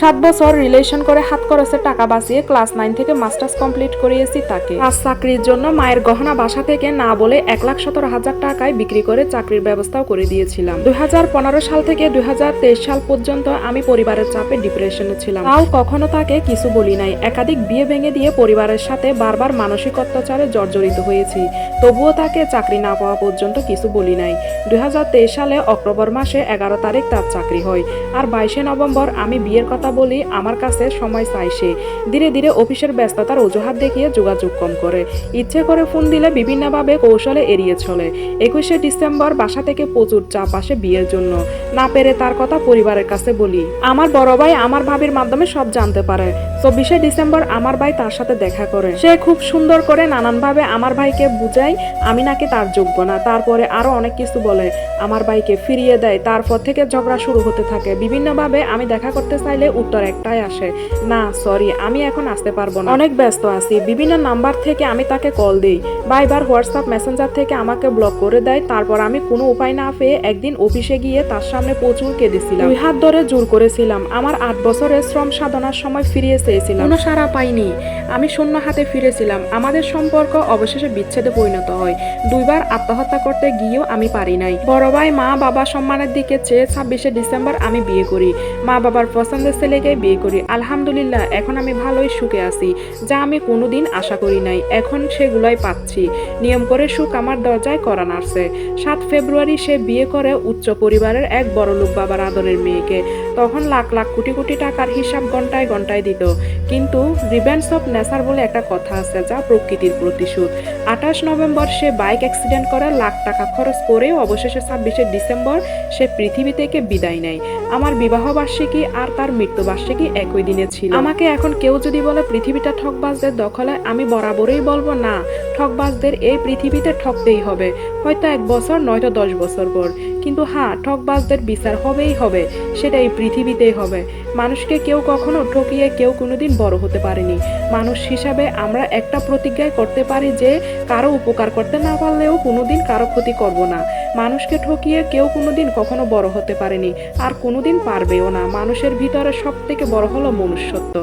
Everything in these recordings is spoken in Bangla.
সাত বছর রিলেশন করে হাত খরচে টাকা বাঁচিয়ে ক্লাস নাইন থেকে মাস্টার্স কমপ্লিট করিয়েছি তাকে। আজ চাকরির জন্য মায়ের গহনা বাসা থেকে না বলে এক লাখ সতেরো হাজার টাকায় বিক্রি করে চাকরির ব্যবস্থাও করে দিয়েছিলাম। দুই হাজার পনেরো সাল থেকে দুই হাজার তেইশ সাল পর্যন্ত আমি পরিবারের চাপে ডিপ্রেশনে ছিলাম। তাও কখনো তাকে কিছু বলি নাই। একাধিক বিয়ে ভেঙে দিয়ে পরিবারের সাথে বারবার মানসিক অত্যাচারে জর্জরিত হয়েছি। তবুও তাকে চাকরি না পাওয়া পর্যন্ত কিছু বলি নাই। দুই হাজার তেইশ সালে অক্টোবর মাসে এগারো তারিখ তার চাকরি হয়। আর বাইশে নভেম্বর আমি বিয়ের কথা বলি, আমার কাছে সময় চাই সে। ধীরে ধীরে অফিসের ব্যস্ততার অজুহাত দেখিয়ে যোগাযোগ কম করে। ইচ্ছে করে ফোন দিলে বিভিন্নভাবে কৌশলে এড়িয়ে চলে। একুশে ডিসেম্বর বাসা থেকে প্রচুর চাপ আসে বিয়ের জন্য। না পেরে তার কথা পরিবারের কাছে বলি। আমার বড় ভাই আমার ভাবির মাধ্যমে সব জানতে পারে। চব্বিশে ডিসেম্বর আমার ভাই তার সাথে দেখা করে। সে খুব সুন্দর করে নানানভাবে আমার ভাইকে বুঝাই আমি নাকি তার যোগ্য না। তারপরে আরও অনেক কিছু বলে। আমার ভাইকে ফিরিয়ে দেয়। তারপর থেকে ঝগড়া শুরু হতে থাকে। বিভিন্নভাবে আমি দেখা করতে চাইলে উত্তর একটাই আসে, না সরি আমি এখন আসতে পারব না। অনেক ব্যস্ত আছি। বিভিন্ন নাম্বার থেকে আমি তাকে কল দিই। বাইবার হোয়াটসঅ্যাপ মেসেঞ্জার থেকে আমাকে ব্লক করে দেয়। তারপর আমি কোনো উপায় না পেয়ে একদিন অফিসে গিয়ে তার সামনে প্রচুর কেঁদেছিলাম। দুই হাত ধরে জোর করেছিলাম। আমার আট বছরের শ্রম সাধনার সময় ফিরিয়ে চেয়েছিলাম। কোনো সারা পাইনি। আমি শূন্য হাতে ফিরেছিলাম। আমাদের সম্পর্ক অবশেষে বিচ্ছেদে পরিণত হয়। দুইবার আত্মহত্যা করতে গিয়েও আমি পারি নাই। বড় ভাই মা বাবা সম্মানের দিকে চেয়ে ছাব্বিশে ডিসেম্বর আমি বিয়ে করি। মা বাবার পছন্দের ছেলেকে বিয়ে করি, আলহামদুলিল্লাহ, এখন আমি ভালোই সুখে আছি, যা আমি কোনোদিন আশা করি নাই, এখন সেগুলাই পাচ্ছি। নিয়ম করে সুখ আমার দরজায় করা নাড়ছে। সাত ফেব্রুয়ারি সে বিয়ে করে উচ্চ পরিবারের এক বড়লোক বাবার আদরের মেয়েকে। তখন লাখ লাখ কোটি কোটি টাকার হিসাব ঘন্টায় ঘন্টায় দিত। কিন্তু রিভেন্স অফ নেচার বলে একটা কথা আছে, যা প্রকৃতির প্রতিশোধ। আঠাশ নভেম্বর সে বাইক অ্যাক্সিডেন্ট করে, লাখ টাকা খরচ করেও অবশেষে ছাব্বিশে ডিসেম্বর সে পৃথিবী থেকে বিদায় নেয়। আমার বিবাহ বার্ষিকী আর তার মৃত্যু বার্ষিকী একই দিনে ছিল। আমাকে এখন কেউ যদি বলে পৃথিবীটা ঠকবাজদের দখলে আমি বরাবরই বলব, না, ঠকবাজদের এই পৃথিবীতে ঠকতেই হবে। হয়তো এক বছর, নয়তো দশ বছর পর। কিন্তু হ্যাঁ ঠকবাজদের বিচার হবেই হবে, সেটা এই পৃথিবীতেই হবে। মানুষকে কেউ কখনো ঠকিয়ে কেউ কোনোদিন বড় হতে পারেনি। মানুষ হিসাবে আমরা একটা প্রতিজ্ঞায় করতে পারি যে, কারও উপকার করতে না পারলেও কোনোদিন কারও ক্ষতি করব না। মানুষকে ঠকিয়ে কেউ কোনোদিন কখনো বড় হতে পারেনি। আর কোনোদিন পারবেও না। মানুষের ভিতরে সব থেকে বড় হলো মনুষ্যত্ব।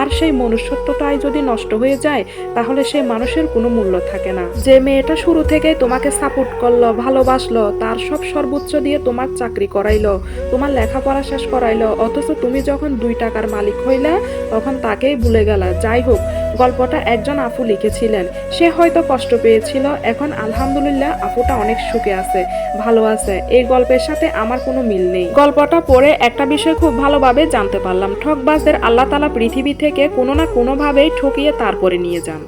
আর সেই মনুষ্যত্বটাই যদি নষ্ট হয়ে যায়, তাহলে সেই মানুষের কোনো মূল্য থাকে না। যে মেয়েটা শুরু থেকেই তোমাকে সাপোর্ট করল, ভালোবাসলো, তার সব সর্বোচ্চ দিয়ে তোমার চাকরি করাইলো, তোমার লেখাপড়া শেষ করাইলো, অথচ তুমি যখন দুই টাকার মালিক হইলে, তখন তাকেই ভুলে গেলা। যাই হোক, গল্পটা একজন আপু লিখেছিলেন। সে হয়তো কষ্ট পেয়েছিল, এখন আলহামদুলিল্লাহ আপুটা অনেক সুখে আছে, ভালো আছে। এই গল্পের সাথে আমার কোনো মিল নেই। গল্পটা পড়ে একটা বিষয় খুব ভালোভাবে জানতে পারলাম, ঠকবাজদের আল্লাহ তালা পৃথিবী থেকে কোনো না কোনোভাবেই ঠকিয়ে তারপরে নিয়ে যান।